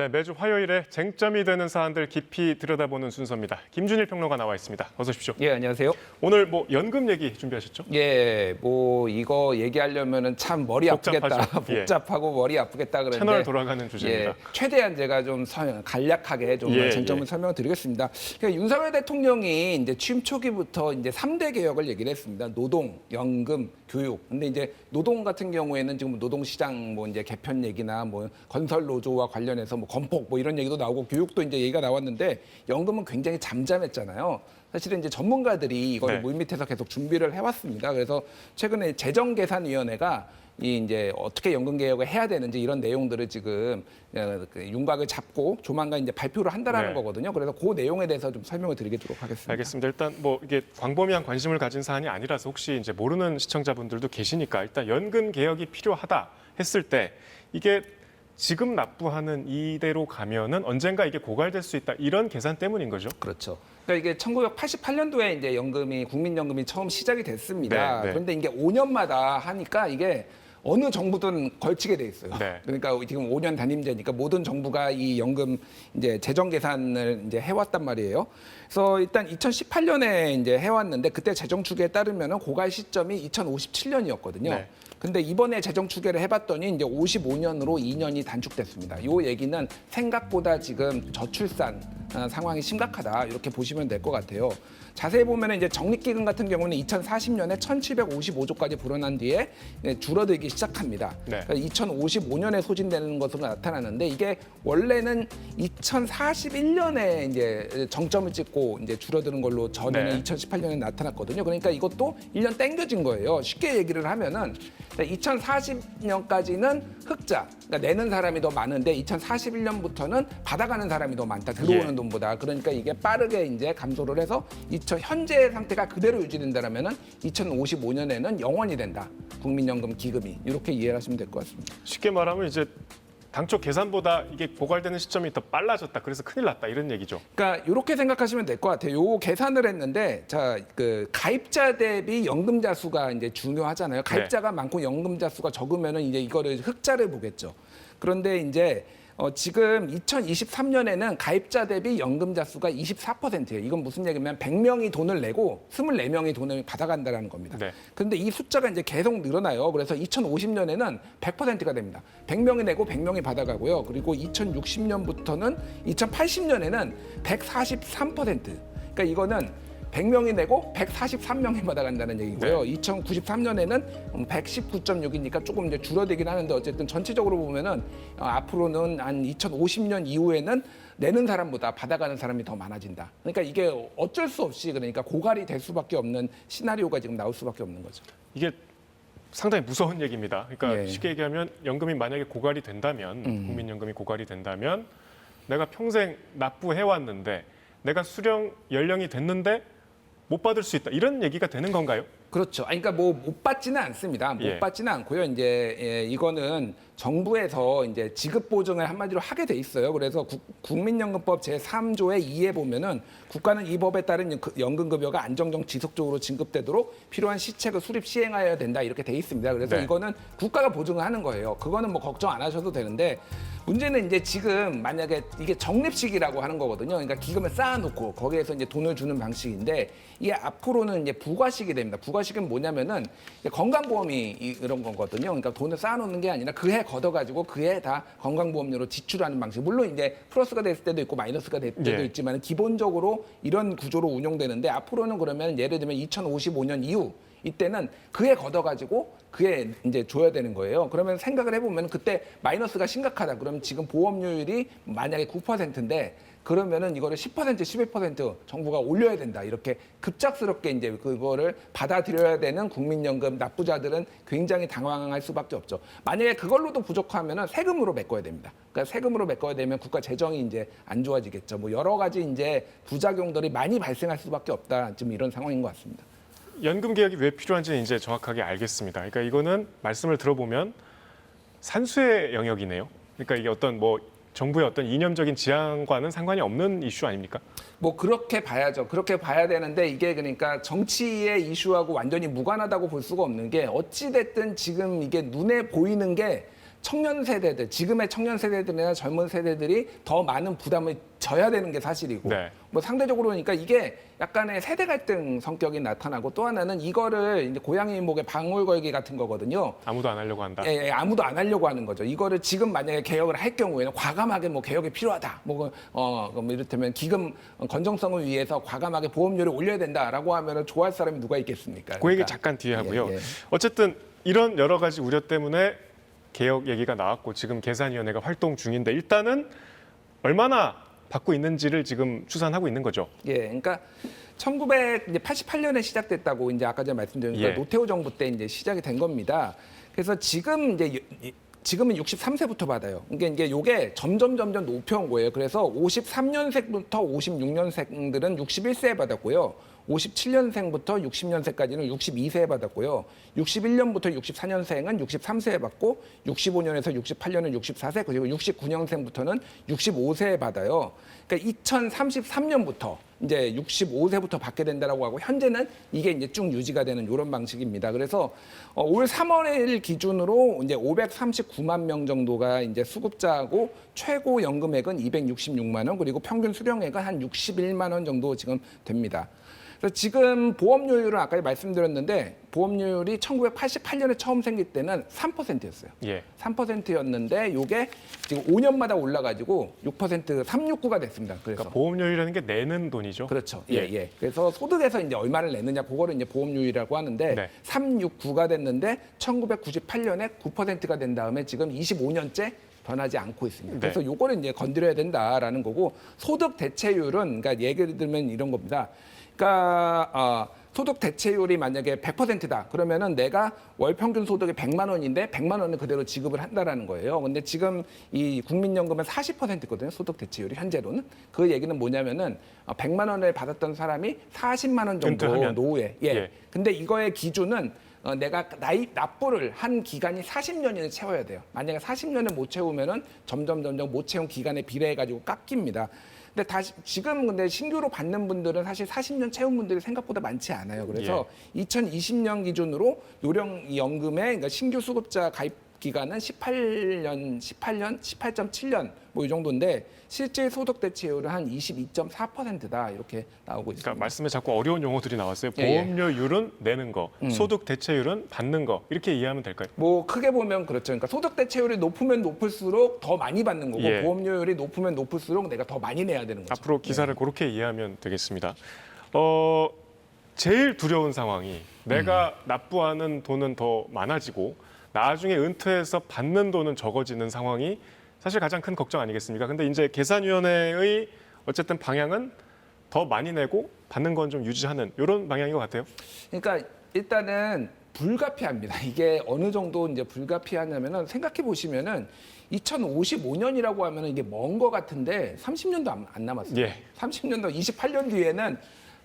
네, 매주 화요일에 쟁점이 되는 사안들 깊이 들여다보는 순서입니다. 김준일 평론가 나와 있습니다. 어서 오십시오. 예, 안녕하세요. 오늘 뭐 연금 얘기 준비하셨죠? 예, 뭐 이거 얘기하려면은 참 머리 아프겠다. 예. 복잡하고 머리 아프겠다 그러는데 채널 돌아가는 주제입니다. 예, 최대한 제가 좀 설- 간략하게 좀 예, 쟁점을 예. 설명드리겠습니다. 그러니까 윤석열 대통령이 이제 취임 초기부터 이제 3대 개혁을 얘기를 했습니다. 노동, 연금, 교육. 근데 이제 노동 같은 경우에는 지금 노동시장 뭐 이제 개편 얘기나 뭐 건설 노조와 관련해서 뭐 건폭 뭐 이런 얘기도 나오고 교육도 이제 얘기가 나왔는데 연금은 굉장히 잠잠했잖아요. 사실은 이제 전문가들이 이걸 네. 물밑에서 계속 준비를 해왔습니다. 그래서 최근에 재정계산위원회가 이 이제 어떻게 연금 개혁을 해야 되는지 이런 내용들을 지금 어, 그 윤곽을 잡고 조만간 이제 발표를 한다라는 네. 거거든요. 그래서 그 내용에 대해서 좀 설명을 드리도록 하겠습니다. 알겠습니다. 일단 뭐 이게 광범위한 관심을 가진 사안이 아니라서 혹시 이제 모르는 시청자분들도 계시니까 일단 연금 개혁이 필요하다 했을 때 이게 지금 납부하는 이대로 가면은 언젠가 이게 고갈될 수 있다 이런 계산 때문인 거죠. 그렇죠. 그러니까 이게 1988년도에 이제 연금이 국민연금이 처음 시작이 됐습니다. 네, 네. 그런데 이게 5년마다 하니까 이게 어느 정부든 걸치게 돼 있어요. 네. 그러니까 지금 5년 단임제니까 모든 정부가 이 연금 이제 재정 계산을 이제 해왔단 말이에요. 그래서 일단 2018년에 이제 해왔는데 그때 재정 추계에 따르면은 고갈 시점이 2057년이었거든요. 네. 근데 이번에 재정 추계를 해봤더니 이제 55년으로 2년이 단축됐습니다. 요 얘기는 생각보다 지금 저출산 어, 상황이 심각하다 이렇게 보시면 될 것 같아요. 자세히 보면 이제 적립기금 같은 경우는 2040년에 1,755조까지 불어난 뒤에 네, 줄어들기 시작합니다. 네. 그러니까 2055년에 소진되는 것으로 나타나는데 이게 원래는 2041년에 이제 정점을 찍고 이제 줄어드는 걸로 전에는 네. 2018년에 나타났거든요. 그러니까 이것도 1년 땡겨진 거예요. 쉽게 얘기를 하면은 2040년까지는 흑자, 그러니까 내는 사람이 더 많은데 2041년부터는 받아가는 사람이 더 많다. 들어오는 예. 돈보다. 그러니까 이게 빠르게 이제 감소를 해서 2000 현재 상태가 그대로 유지된다라면은 2055년에는 영원이 된다. 국민연금 기금이 이렇게 이해를 하시면 될 것 같습니다. 쉽게 말하면 이제 당초 계산보다 이게 고갈되는 시점이 더 빨라졌다. 그래서 큰일 났다 이런 얘기죠. 그러니까 이렇게 생각하시면 될 것 같아요. 요 계산을 했는데 자 그 가입자 대비 연금자 수가 이제 중요하잖아요. 가입자가 많고 연금자 수가 적으면은 이제 이거를 흑자를 보겠죠. 그런데 이제 어, 지금 2023년에는 가입자 대비 연금자 수가 24%예요. 이건 무슨 얘기냐면 100명이 돈을 내고 24명이 돈을 받아간다라는 겁니다. 네. 근데 이 숫자가 이제 계속 늘어나요. 그래서 2050년에는 100%가 됩니다. 100명이 내고 100명이 받아가고요. 그리고 2060년부터는 2080년에는 143%. 그러니까 이거는 100명이 내고 143명이 받아간다는 얘기고요. 2093년에는 119.6이니까 조금 이제 줄어들긴 하는데 어쨌든 전체적으로 보면은 어, 앞으로는 한 2050년 이후에는 내는 사람보다 받아가는 사람이 더 많아진다. 그러니까 이게 어쩔 수 없이 그러니까 고갈이 될 수밖에 없는 시나리오가 지금 나올 수밖에 없는 거죠. 이게 상당히 무서운 얘기입니다. 그러니까 예. 쉽게 얘기하면 연금이 만약에 고갈이 된다면 음. 국민연금이 고갈이 된다면 내가 평생 납부해 왔는데 내가 수령 연령이 됐는데 못 받을 수 있다 이런 얘기가 되는 건가요? 그렇죠. 아니, 그러니까 뭐 못 받지는 않습니다. 못 예. 받지는 않고요. 이제 예, 이거는 정부에서 이제 지급 보증을 한마디로 하게 돼 있어요. 그래서 국, 국민연금법 제 3조의 2에 보면은 국가는 이 법에 따른 그 연금급여가 안정적 지속적으로 진급되도록 필요한 시책을 수립 시행하여야 된다 이렇게 돼 있습니다. 그래서 네. 이거는 국가가 보증을 하는 거예요. 그거는 뭐 걱정 안 하셔도 되는데 문제는 이제 지금 만약에 이게 적립식이라고 하는 거거든요. 그러니까 기금을 쌓아놓고 거기에서 이제 돈을 주는 방식인데 이게 앞으로는 이제 부가식이 됩니다. 부가식은 뭐냐면은 건강보험이 이- 이런 거거든요. 그러니까 돈을 쌓아놓는 게 아니라 그해 걷어가지고 그해 다 건강보험료로 지출하는 방식. 물론 이제 플러스가 됐을 때도 있고 마이너스가 될 때도 예. 있지만 기본적으로 이런 구조로 운용되는데 앞으로는 그러면 예를 들면 2055년 이후 이때는 그해 걷어가지고 그해 이제 줘야 되는 거예요. 그러면 생각을 해보면 그때 마이너스가 심각하다. 그러면 지금 보험료율이 만약에 9%인데 그러면은 이거를 10% 11% 정부가 올려야 된다. 이렇게 급작스럽게 이제 그거를 받아들여야 되는 국민연금 납부자들은 굉장히 당황할 수밖에 없죠. 만약에 그걸로도 부족하면은 세금으로 메꿔야 됩니다. 그러니까 세금으로 메꿔야 되면 국가 재정이 이제 안 좋아지겠죠. 뭐 여러 가지 이제 부작용들이 많이 발생할 수밖에 없다. 지금 이런 상황인 것 같습니다. 연금 개혁이 왜 필요한지 이제 정확하게 알겠습니다. 그러니까 이거는 말씀을 들어보면 산수의 영역이네요. 그러니까 이게 어떤 뭐 정부의 어떤 이념적인 지향과는 상관이 없는 이슈 아닙니까? 뭐 그렇게 봐야죠. 그렇게 봐야 되는데 이게 그러니까 정치의 이슈하고 완전히 무관하다고 볼 수가 없는 게 어찌 됐든 지금 이게 눈에 보이는 게 청년 세대들, 지금의 청년 세대들이나 젊은 세대들이 더 많은 부담을 져야 되는 게 사실이고, 네. 뭐 상대적으로 그러니까 이게 약간의 세대 갈등 성격이 나타나고 또 하나는 이거를 이제 고양이 목에 방울 걸기 같은 거거든요. 아무도 안 하려고 한다. 예, 예, 아무도 안 하려고 하는 거죠. 이거를 지금 만약에 개혁을 할 경우에는 과감하게 뭐 개혁이 필요하다. 뭐, 어, 뭐 이를테면 기금 건정성을 위해서 과감하게 보험료를 올려야 된다라고 하면은 좋아할 사람이 누가 있겠습니까? 그 얘기 그러니까 잠깐 뒤에 하고요. 예, 예. 어쨌든 이런 여러 가지 우려 때문에 개혁 얘기가 나왔고 지금 계산위원회가 활동 중인데 일단은 얼마나 받고 있는지를 지금 추산하고 있는 거죠. 예, 그러니까 1988년에 시작됐다고 이제 아까 전에 말씀드린 예. 노태우 정부 때 이제 시작이 된 겁니다. 그래서 지금 이제 지금은 63세부터 받아요. 그러니까 이게 요게 점점 점점 높여온 거예요. 그래서 53년생부터 56년생들은 61세에 받았고요. 57년생부터 60년생까지는 62세에 받았고요. 61년부터 64년생은 63세에 받고 65년에서 68년은 64세 그리고 69년생부터는 65세에 받아요. 그러니까 2033년부터 이제 65세부터 받게 된다라고 하고 현재는 이게 이제 쭉 유지가 되는 이런 방식입니다. 그래서 어, 올 3월을 기준으로 이제 539만 명 정도가 이제 수급자고 최고 연금액은 266만 원 그리고 평균 수령액은 한 61만 원 정도 지금 됩니다. 그래서 지금 보험료율은 아까 말씀드렸는데 보험료율이 1988년에 처음 생길 때는 3%였어요. 예. 3%였는데 요게 지금 5년마다 올라가지고 6% 369가 됐습니다. 그래서 그러니까 보험료율이라는 게 내는 돈이죠. 그렇죠. 예, 예. 그래서 소득에서 이제 얼마를 내느냐 그거를 이제 보험료율이라고 하는데 네. 369가 됐는데 1998년에 9%가 된 다음에 지금 25년째 변하지 않고 있습니다. 네. 그래서 요거를 이제 건드려야 된다라는 거고 소득 대체율은 그러니까 예를 들면 이런 겁니다. 그러니까 어, 소득 대체율이 만약에 100%다. 그러면은 내가 월 평균 소득이 100만 원인데 100만 원을 그대로 지급을 한다라는 거예요. 근데 지금 이 국민연금은 40%거든요. 소득 대체율이 현재로는. 그 얘기는 뭐냐면은 어, 100만 원을 받았던 사람이 40만 원 정도 은퇴하면. 노후에. 예. 예. 근데 이거의 기준은 어, 내가 나이 납부를 한 기간이 40년을 채워야 돼요. 만약에 40년을 못 채우면은 점점 점점 못 채운 기간에 비례해 가지고 깎입니다. 근데 다시 지금 근데 신규로 받는 분들은 사실 40년 채운 분들이 생각보다 많지 않아요. 그래서 2020년 기준으로 요령연금의 그러니까 신규 수급자 가입 기간은 18년, 18년, 18.7년 뭐 이 정도인데 실제 소득 대체율은 한 22.4%다 이렇게 나오고 있습니다. 그러니까 말씀에 자꾸 어려운 용어들이 나왔어요. 예, 예. 보험료율은 내는 거, 음. 소득 대체율은 받는 거 이렇게 이해하면 될까요? 뭐 크게 보면 그렇죠. 그러니까 소득 대체율이 높으면 높을수록 더 많이 받는 거고 예. 보험료율이 높으면 높을수록 내가 더 많이 내야 되는 거죠. 앞으로 기사를 그렇게 이해하면 되겠습니다. 어, 제일 두려운 상황이 내가 납부하는 돈은 더 많아지고 나중에 은퇴해서 받는 돈은 적어지는 상황이 사실 가장 큰 걱정 아니겠습니까? 근데 이제 계산위원회의 어쨌든 방향은 더 많이 내고 받는 건 좀 유지하는 이런 방향인 것 같아요. 그러니까 일단은 불가피합니다. 이게 어느 정도 이제 불가피하냐면은 생각해 보시면은 2055년이라고 하면은 이게 먼 거 같은데 30년도 안, 안 남았어요. 예. 30년도 28년 뒤에는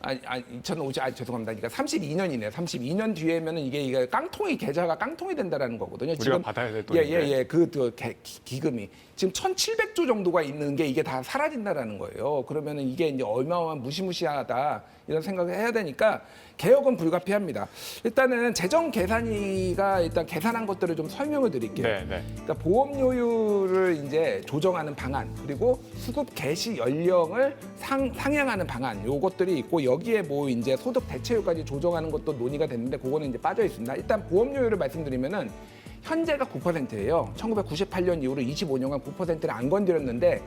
아, 아 2050, 아 죄송합니다. 그러니까 32년이네요. 32년 뒤에면은 이게 이게 깡통이 계좌가 깡통이 된다라는 거거든요. 우리가 받아야 될 돈인데. 예, 예, 예. 그, 그 개- 기- 기금이 지금 1,700조 정도가 있는 게 이게 다 사라진다라는 거예요. 그러면은 이게 이제 얼마나 무시무시하다 이런 생각을 해야 되니까 개혁은 불가피합니다. 일단은 재정 계산위가 일단 계산한 것들을 좀 설명을 드릴게요. 네, 네. 그러니까 보험료율을 이제 조정하는 방안 그리고 수급 개시 연령을 상, 상향하는 방안 요것들이 있고 여기에 뭐 이제 소득 대체율까지 조정하는 것도 논의가 됐는데 그거는 이제 빠져 있습니다. 일단 보험료율을 말씀드리면은 현재가 9%예요. 1998년 이후로 25년간 9%를 안 건드렸는데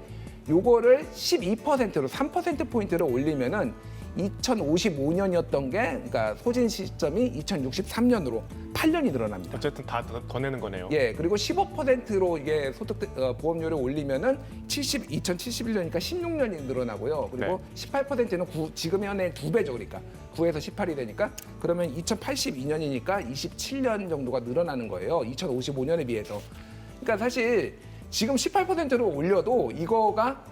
요거를 12%로 3% 포인트를 올리면은 2055년이었던 게 그러니까 소진 시점이 2063년으로 8년이 늘어납니다. 어쨌든 다더 내는 거네요. 예, 그리고 15%로 이게 소득 대- 어, 보험료를 올리면은 70 2071년이니까 16년이 늘어나고요. 그리고 18%는 구, 지금 현의 두 배죠, 그러니까 9에서 18이 되니까 그러면 2082년이니까 27년 정도가 늘어나는 거예요. 2055년에 비해서. 그러니까 사실 지금 18%로 올려도 이거가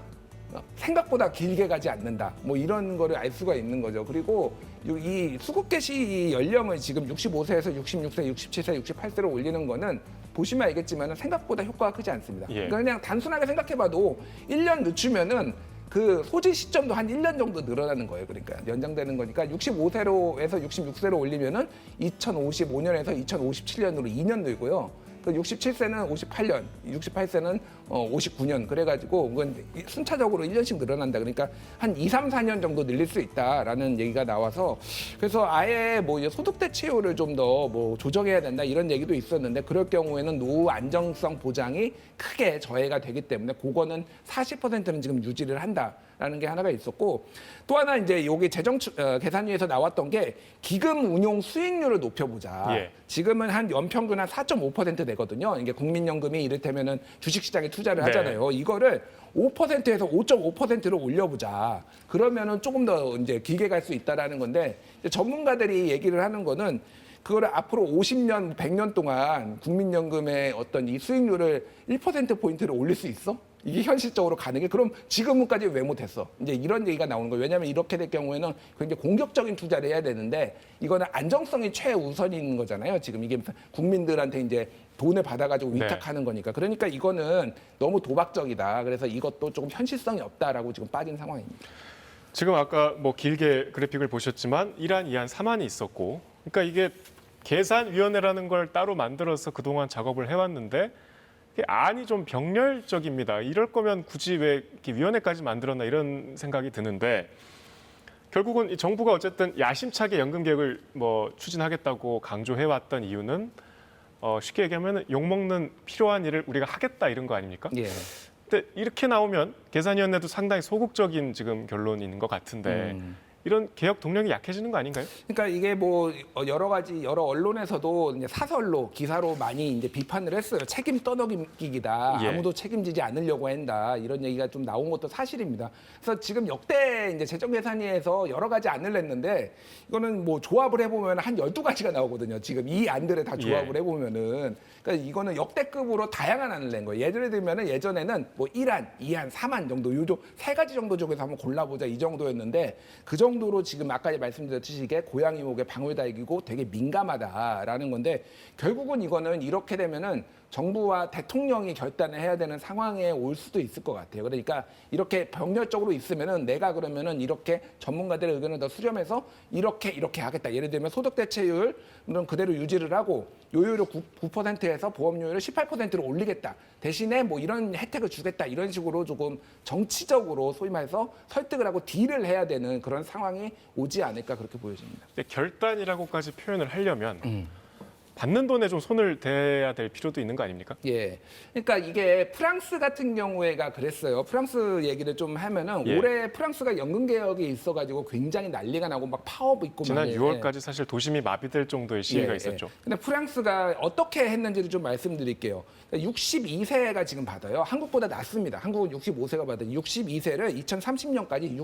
생각보다 길게 가지 않는다. 뭐 이런 거를 알 수가 있는 거죠. 그리고 요- 이 수급 개시 연령을 지금 65세에서 66세, 67세, 68세로 올리는 거는 보시면 알겠지만 생각보다 효과가 크지 않습니다. 예. 그러니까 그냥 단순하게 생각해봐도 1년 늦추면은 그 소지 시점도 한 1년 정도 늘어나는 거예요. 그러니까 연장되는 거니까 65세로에서 66세로 올리면은 2055년에서 2057년으로 2년 늘고요. 67세는 58년, 68세는 어, 59년 그래가지고 그건 순차적으로 1년씩 늘어난다. 그러니까 한 2, 3, 4년 정도 늘릴 수 있다라는 얘기가 나와서 그래서 아예 뭐 이제 소득 대체율을 좀 더 뭐 조정해야 된다 이런 얘기도 있었는데 그럴 경우에는 노후 안정성 보장이 크게 저해가 되기 때문에 그거는 40%는 지금 유지를 한다라는 게 하나가 있었고 또 하나 이제 여기 재정 추- 어, 계산위에서 나왔던 게 기금 운용 수익률을 높여보자. 예. 지금은 한 연평균 한 4.5% 되거든요. 이게 국민연금이 이를테면은 주식시장에 투자를 네. 하잖아요. 이거를 5%에서 5.5%를 올려보자. 그러면은 조금 더 이제 길게 갈 수 있다라는 건데 이제 전문가들이 얘기를 하는 거는 그거를 앞으로 50년, 100년 동안 국민연금의 어떤 이 수익률을 1% 포인트를 올릴 수 있어? 이게 현실적으로 가능해? 그럼 지금까지 왜 못했어? 이제 이런 얘기가 나오는 거예요. 왜냐하면 이렇게 될 경우에는 굉장히 공격적인 투자를 해야 되는데 이거는 안정성이 최우선인 거잖아요. 지금 이게 국민들한테 이제 돈을 받아가지고 네. 위탁하는 거니까. 그러니까 이거는 너무 도박적이다. 그래서 이것도 조금 현실성이 없다라고 지금 빠진 상황입니다. 지금 아까 뭐 길게 그래픽을 보셨지만 1한, 2한, 3한이 있었고 그러니까 이게 계산위원회라는 걸 따로 만들어서 그동안 작업을 해왔는데 안이 좀 병렬적입니다. 이럴 거면 굳이 왜 이렇게 위원회까지 만들었나 이런 생각이 드는데 결국은 이 정부가 어쨌든 야심차게 연금 개혁을 뭐 추진하겠다고 강조해 왔던 이유는 어 쉽게 얘기하면 욕 먹는 필요한 일을 우리가 하겠다 이런 거 아닙니까? 예. 근데 이렇게 나오면 계산위원회도 상당히 소극적인 지금 결론인 것 같은데 음. 이런 개혁 동력이 약해지는 거 아닌가요? 그러니까 이게 뭐 여러 가지 여러 언론에서도 사설로 기사로 많이 이제 비판을 했어요. 책임 떠넘기기다. 예. 아무도 책임지지 않으려고 한다. 이런 얘기가 좀 나온 것도 사실입니다. 그래서 지금 역대 이제 재정 계산위에서 여러 가지 안을 냈는데 이거는 뭐 조합을 해 보면 한 12가지가 나오거든요. 지금 이 안들을 다 조합을 예. 해 보면은 그러니까 이거는 역대급으로 다양한 안을 낸 거예요. 예를 들면은 예전에는 뭐 1안, 2안, 3안 정도 요즘 세 가지 정도 쪽에서 한번 골라보자 이 정도였는데 그 정도 로 지금 아까 말씀드렸듯이 이게 고양이 목에 방울 달기고 되게 민감하다라는 건데 결국은 이거는 이렇게 되면은 정부와 대통령이 결단을 해야 되는 상황에 올 수도 있을 것 같아요. 그러니까 이렇게 병렬적으로 있으면은 내가 그러면은 이렇게 전문가들의 의견을 더 수렴해서 이렇게 이렇게 하겠다. 예를 들면 소득 대체율은 그대로 유지를 하고 요율을 9, 9%에서 보험료율을 18%로 올리겠다. 대신에 뭐 이런 혜택을 주겠다. 이런 식으로 조금 정치적으로 소위 말해서 설득을 하고 딜을 해야 되는 그런 상황이 오지 않을까 그렇게 보여집니다. 결단이라고까지 표현을 하려면 음. 받는 돈에 좀 손을 대야 될 필요도 있는 거 아닙니까? 예. 그러니까 이게 프랑스 같은 경우에가 그랬어요. 프랑스 얘기를 좀 하면은 예. 올해 프랑스가 연금 개혁이 있어가지고 굉장히 난리가 나고 막 파업 있고 지난 막 예. 6월까지 사실 도심이 마비될 정도의 시위가 예, 있었죠. 예. 근데 프랑스가 어떻게 했는지를 좀 말씀드릴게요. 62세가 지금 받아요. 한국보다 낮습니다. 한국은 65세가 받아요. 62세를 2030년까지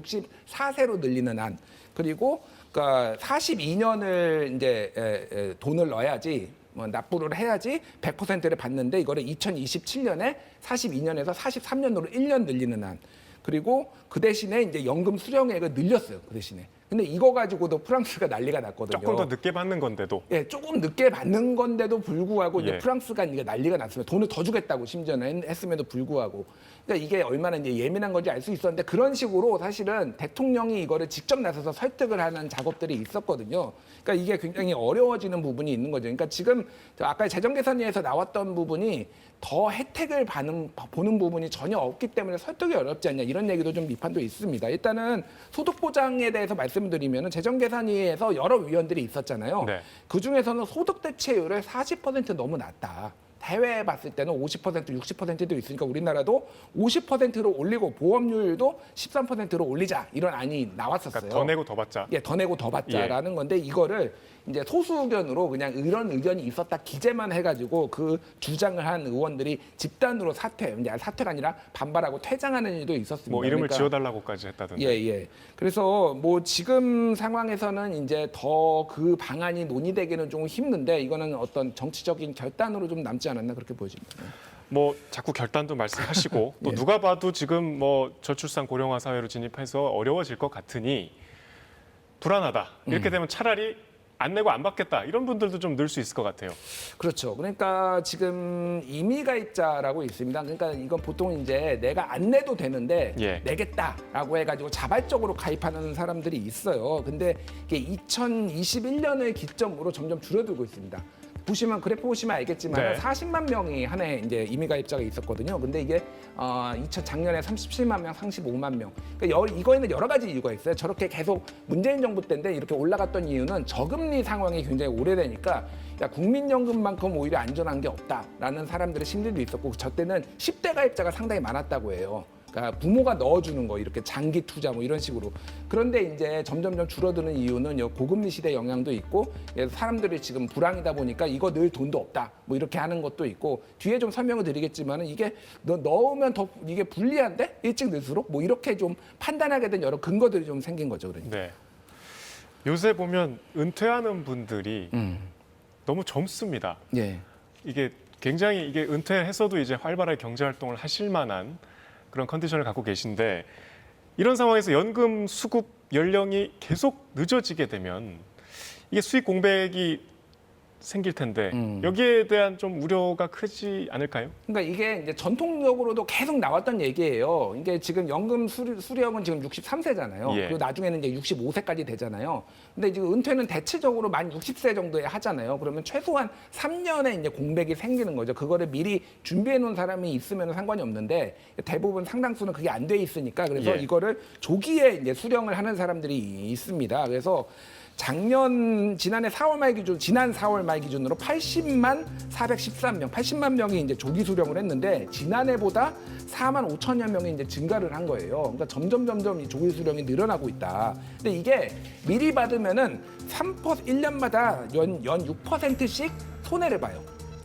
64세로 늘리는 안. 그리고 그러니까 42년을 이제 에, 에, 돈을 넣어야지 뭐 납부를 해야지 100%를 받는데 이거를 2027년에 42년에서 43년으로 1년 늘리는 안. 그리고 그 대신에 이제 연금 수령액을 늘렸어요. 그 대신에. 근데 이거 가지고도 프랑스가 난리가 났거든요. 조금 더 늦게 받는 건데도 예, 조금 늦게 받는 건데도 불구하고 이제 예. 프랑스가 이게 난리가 났습니다. 돈을 더 주겠다고 심지어는 했- 했음에도 불구하고. 그러니까 이게 얼마나 이제 예민한 건지 알 수 있었는데 그런 식으로 사실은 대통령이 이거를 직접 나서서 설득을 하는 작업들이 있었거든요. 그러니까 이게 굉장히 어려워지는 부분이 있는 거죠. 그러니까 지금 저 아까 재정 계산위에서 나왔던 부분이 더 혜택을 받는, 보는 부분이 전혀 없기 때문에 설득이 어렵지 않냐 이런 얘기도 좀 비판도 있습니다. 일단은 소득 보장에 대해서 말씀드리면 재정계산위에서 여러 위원들이 있었잖아요. 네. 그 중에서는 소득 대체율을 40% 너무 낮다. 해외에 봤을 때는 50%, 60%도 있으니까 우리나라도 50%로 올리고 보험료율도 13%로 올리자 이런 안이 나왔었어요. 그러니까 더 내고 더 받자. 예, 더 내고 더 받자라는 건데 이거를 이제 소수 의견으로 그냥 이런 의견이 있었다 기재만 해가지고 그 주장을 한 의원들이 집단으로 사퇴, 이제 사퇴가 아니라 반발하고 퇴장하는 일도 있었습니다. 뭐 이름을 그러니까 지어달라고까지 했다던데. 예, 예. 그래서 뭐 지금 상황에서는 이제 더 그 방안이 논의되기는 좀 힘든데 이거는 어떤 정치적인 결단으로 좀 남지 않았나 그렇게 보여집니다. 뭐 자꾸 결단도 말씀하시고 또 예. 누가 봐도 지금 뭐 저출산 고령화 사회로 진입해서 어려워질 것 같으니 불안하다. 이렇게 음. 되면 차라리 안 내고 안 받겠다. 이런 분들도 좀 늘 수 있을 것 같아요. 그렇죠. 그러니까 지금 임의 가입자라고 있습니다. 그러니까 이건 보통 이제 내가 안 내도 되는데 예. 내겠다라고 해가지고 자발적으로 가입하는 사람들이 있어요. 근데 이게 2021년을 기점으로 점점 줄어들고 있습니다. 보시면 그래프 보시면 알겠지만 네. 40만 명이 한 해 이제 이미 가입자가 있었거든요. 근데 이게 어, 2000 작년에 37만 명, 35만 명. 그러니까 여, 이거에는 여러 가지 이유가 있어요. 저렇게 계속 문재인 정부 때인데 이렇게 올라갔던 이유는 저금리 상황이 굉장히 오래되니까 야, 국민연금만큼 오히려 안전한 게 없다라는 사람들의 심리도 있었고 저 때는 10대 가입자가 상당히 많았다고 해요. 그러니까 부모가 넣어주는 거 이렇게 장기 투자 뭐 이런 식으로 그런데 이제 점점점 줄어드는 이유는 요 고금리 시대 영향도 있고 예, 사람들이 지금 불황이다 보니까 이거 늘 돈도 없다 뭐 이렇게 하는 것도 있고 뒤에 좀 설명을 드리겠지만은 이게 너 넣으면 더 이게 불리한데 일찍 넣을수록 뭐 이렇게 좀 판단하게 된 여러 근거들이 좀 생긴 거죠 그러니까. 네. 요새 보면 은퇴하는 분들이 음. 너무 젊습니다. 예. 이게 굉장히 이게 은퇴해서도 이제 활발하게 경제 활동을 하실 만한 그런 컨디션을 갖고 계신데 이런 상황에서 연금 수급 연령이 계속 늦어지게 되면 이게 수익 공백이 생길 텐데 음. 여기에 대한 좀 우려가 크지 않을까요? 그러니까 이게 이제 전통적으로도 계속 나왔던 얘기예요. 이게 지금 연금 수령, 수령은 지금 63세잖아요. 예. 그리고 나중에는 이제 65세까지 되잖아요. 근데 지금 은퇴는 대체적으로 만 60세 정도에 하잖아요. 그러면 최소한 3년의 이제 공백이 생기는 거죠. 그거를 미리 준비해 놓은 사람이 있으면 상관이 없는데 대부분 상당수는 그게 안 돼 있으니까 그래서 예. 이거를 조기에 이제 수령을 하는 사람들이 있습니다. 그래서 작년 지난해 4월 말 기준 지난 4월 말 기준으로 80만 413명, 80만 명이 이제 조기 수령을 했는데 지난해보다 4만 5천여 명이 이제 증가를 한 거예요. 그러니까 점점 점점 이 조기 수령이 늘어나고 있다. 근데 이게 미리 받으면은 3% 1년마다 연, 연 6%씩 손해를 봐요.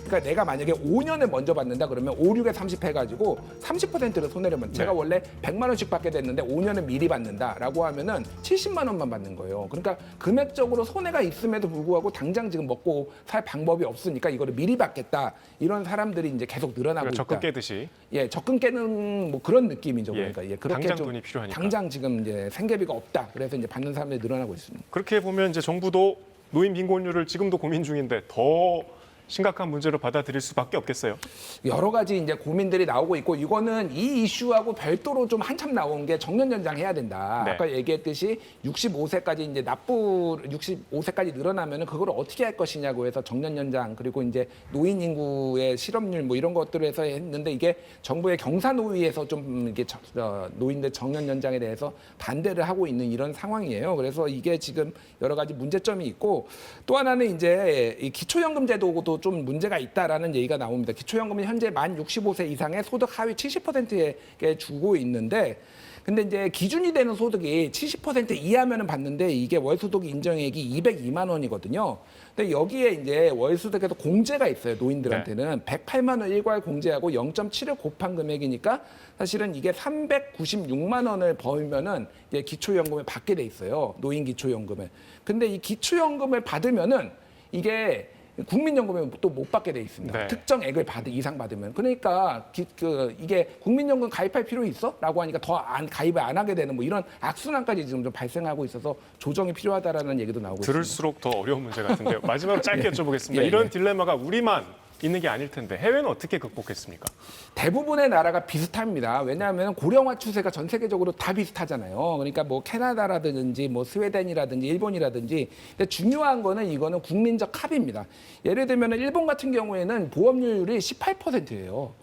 그러니까 내가 만약에 5년을 먼저 받는다 그러면 5, 6에 30 해가지고 30%를 손해를. 제가 네. 원래 100만 원씩 받게 됐는데 5년을 미리 받는다라고 하면은 70만 원만 받는 거예요. 그러니까 금액적으로 손해가 있음에도 불구하고 당장 지금 먹고 살 방법이 없으니까 이거를 미리 받겠다 이런 사람들이 이제 계속 늘어나고 그러니까 있다. 적금 깨듯이 예, 적금 깨는 뭐 그런 느낌이죠. 예, 그러니까 예, 그렇게 당장 좀 돈이 필요하니까. 당장 지금 이제 생계비가 없다. 그래서 이제 받는 사람들이 늘어나고 있습니다. 그렇게 보면 이제 정부도 노인 빈곤율을 지금도 고민 중인데 더 심각한 문제로 받아들일 수밖에 없겠어요. 여러 가지 이제 고민들이 나오고 있고 이거는 이 이슈하고 별도로 좀 한참 나온 게 정년 연장 해야 된다. 네. 아까 얘기했듯이 65세까지 이제 납부 65세까지 늘어나면은 그걸 어떻게 할 것이냐고 해서 정년 연장 그리고 이제 노인 인구의 실업률 뭐 이런 것들을 해서 했는데 이게 정부의 경사노위에서 좀 이게 노인들 정년 연장에 대해서 반대를 하고 있는 이런 상황이에요. 그래서 이게 지금 여러 가지 문제점이 있고 또 하나는 이제 이 기초연금 제도도 좀 문제가 있다라는 얘기가 나옵니다. 기초연금은 현재 만 65세 이상의 소득 하위 70%에게 주고 있는데 근데 이제 기준이 되는 소득이 70% 이하면은 받는데 이게 월소득 인정액이 202만 원이거든요. 근데 여기에 이제 월소득에도 공제가 있어요. 노인들한테는 108만 원 일괄 공제하고 0.7을 곱한 금액이니까 사실은 이게 396만 원을 벌면은 이제 기초연금을 받게 돼 있어요. 노인 기초연금을. 근데 이 기초연금을 받으면은 이게 국민연금을 또못 받게 돼 있습니다. 네. 특정액을 받 이상 받으면 그러니까 기- 그 이게 국민연금 가입할 필요 있어?라고 하니까 더 안 가입을 안 하게 되는 뭐 이런 악순환까지 지금 좀 발생하고 있어서 조정이 필요하다라는 얘기도 나오고 있습니다. 들을수록 더 어려운 문제 같은데요. 마지막으로 짧게 여쭤보겠습니다. 예, 이런 예. 딜레마가 우리만 있는 게 아닐 텐데 해외는 어떻게 극복했습니까? 대부분의 나라가 비슷합니다. 왜냐하면 고령화 추세가 전 세계적으로 다 비슷하잖아요. 그러니까 뭐 캐나다라든지 뭐 스웨덴이라든지 일본이라든지. 근데 중요한 거는 이거는 국민적 합의입니다. 예를 들면 일본 같은 경우에는 보험료율이 18%예요.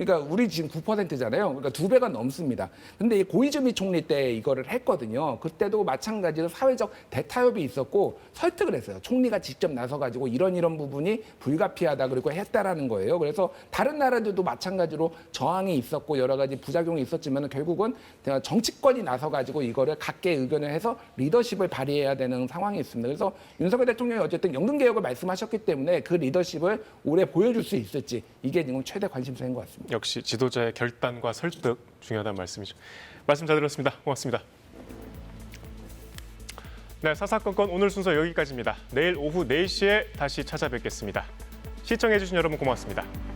그러니까 우리 지금 9%잖아요. 그러니까 두 배가 넘습니다. 근데 이 고이즈미 총리 때 이거를 했거든요. 그때도 마찬가지로 사회적 대타협이 있었고 설득을 했어요. 총리가 직접 나서 가지고 이런 이런 부분이 불가피하다 그리고 했다라는 거예요. 그래서 다른 나라들도 마찬가지로 저항이 있었고 여러 가지 부작용이 있었지만 결국은 정치권이 나서 가지고 이거를 각계 의견을 해서 리더십을 발휘해야 되는 상황이 있습니다. 그래서 윤석열 대통령이 어쨌든 연금 개혁을 말씀하셨기 때문에 그 리더십을 올해 보여줄 수 있을지 이게 지금 최대 관심사인 것 같습니다. 역시 지도자의 결단과 설득 중요하다는 말씀이죠. 말씀 잘 들었습니다. 고맙습니다. 네, 사사건건 오늘 순서 여기까지입니다. 내일 오후 4시에 다시 찾아뵙겠습니다. 시청해주신 여러분 고맙습니다.